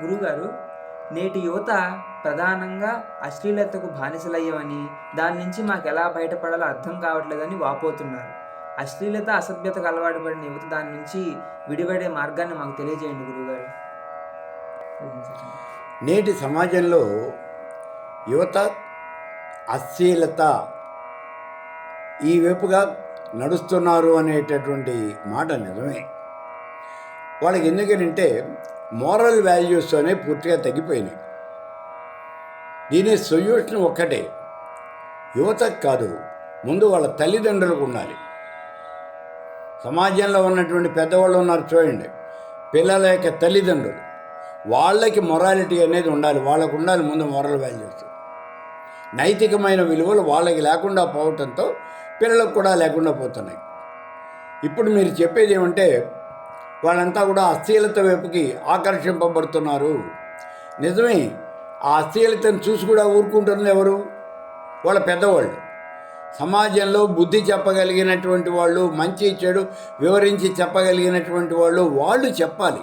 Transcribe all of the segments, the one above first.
గురుగారు నేటి యువత ప్రధానంగా అశ్లీలతకు బానిసలయ్యమని దాని నుంచి మాకు ఎలా బయటపడాలో అర్థం కావట్లేదని వాపోతున్నారు. అశ్లీలత అసభ్యతకు అలవాటు పడిన యువత దాని నుంచి విడిపడే మార్గాన్ని మాకు తెలియజేయండి గురుగారు. నేటి సమాజంలో యువత అశ్లీలత ఈ వైపుగా నడుస్తున్నారు అనేటటువంటి మాట నిజమే. వాళ్ళకి ఎందుకంటే మోరల్ వాల్యూస్ అనేవి పూర్తిగా తగ్గిపోయినాయి. దీని సొల్యూషన్ ఒక్కటే. యువత కాదు ముందు వాళ్ళ తల్లిదండ్రులకు ఉండాలి. సమాజంలో ఉన్నటువంటి పెద్దవాళ్ళు ఉన్నారు చూడండి. పిల్లల యొక్క తల్లిదండ్రులు. వాళ్ళకి మొరాలిటీ అనేది ఉండాలి. వాళ్ళకు ఉండాలి ముందు మొరల్ వాల్యూస్ నైతికమైన విలువలు వాళ్ళకి లేకుండా పోవటంతో పిల్లలకు కూడా లేకుండా పోతున్నాయి. ఇప్పుడు మీరు చెప్పేది ఏమంటే వాళ్ళంతా కూడా అశ్లీలత వైపుకి ఆకర్షింపబడుతున్నారు. నిజమే ఆ అశ్లీలతను చూసి కూడా ఊరుకుంటున్నది ఎవరు? వాళ్ళ పెద్దవాళ్ళు. సమాజంలో బుద్ధి చెప్పగలిగినటువంటి వాళ్ళు మంచి చెడు వివరించి చెప్పగలిగినటువంటి వాళ్ళు వాళ్ళు చెప్పాలి.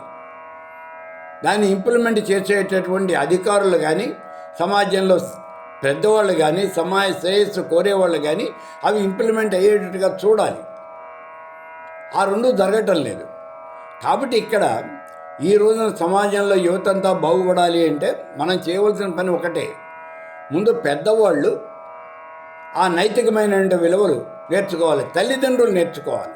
దాన్ని ఇంప్లిమెంట్ చేసేటటువంటి అధికారులు కానీ సమాజంలో పెద్దవాళ్ళు కానీ సమాజ శ్రేయస్సు కోరేవాళ్ళు కానీ అవి ఇంప్లిమెంట్ అయ్యేటట్టుగా చూడాలి. ఆ రెండు జరగటం లేదు. కాబట్టి ఇక్కడ ఈ రోజున సమాజంలో యువత అంతా బాగుపడాలి అంటే మనం చేయవలసిన పని ఒకటే. ముందు పెద్దవాళ్ళు ఆ నైతికమైన విలువలు నేర్చుకోవాలి. తల్లిదండ్రులు నేర్చుకోవాలి.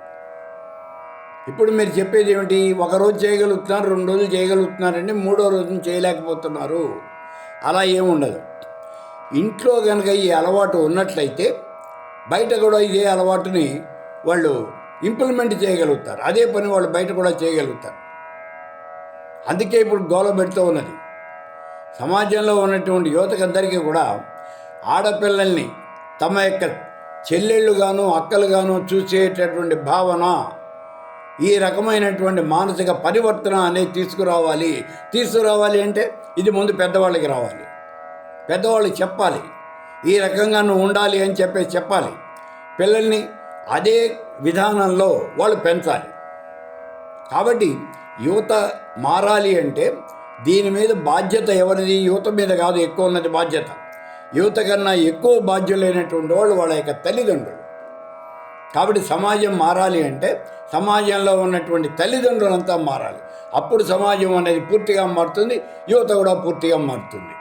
ఇప్పుడు మీరు చెప్పేది ఏమిటి? ఒక రోజు చేయగలుగుతున్నారు రెండు రోజులు చేయగలుగుతున్నారండి మూడో రోజున చేయలేకపోతున్నారు. అలా ఏముండదు ఇంట్లో కనుక ఈ అలవాటు ఉన్నట్లయితే బయట కూడా ఇదే అలవాటుని వాళ్ళు ఇంప్లిమెంట్ చేయగలుగుతారు. అదే పని వాళ్ళు బయట కూడా చేయగలుగుతారు. అందుకే ఇప్పుడు గోల పెడుతూ ఉన్నది. సమాజంలో ఉన్నటువంటి యువతకందరికీ కూడా ఆడపిల్లల్ని తమ యొక్క చెల్లెళ్ళుగాను అక్కలుగాను చూసేటటువంటి భావన ఈ రకమైనటువంటి మానసిక పరివర్తన అనేది తీసుకురావాలి. తీసుకురావాలి అంటే ఇది ముందు పెద్దవాళ్ళకి రావాలి. పెద్దవాళ్ళు చెప్పాలి. ఈ రకంగా నువ్వు ఉండాలి అని చెప్పేసి చెప్పాలి. పిల్లల్ని అదే విధానంలో వాళ్ళు పెంచాలి. కాబట్టి యువత మారాలి అంటే దీని మీద బాధ్యత ఎవరిది? యువత మీద కాదు ఎక్కువ ఉన్నది బాధ్యత. యువత కన్నా ఎక్కువ బాధ్యులైనటువంటి వాళ్ళు వాళ్ళ యొక్క తల్లిదండ్రులు. కాబట్టి సమాజం మారాలి అంటే సమాజంలో ఉన్నటువంటి తల్లిదండ్రులంతా మారాలి. అప్పుడు సమాజం అనేది పూర్తిగా మారుతుంది యువత కూడా పూర్తిగా మారుతుంది.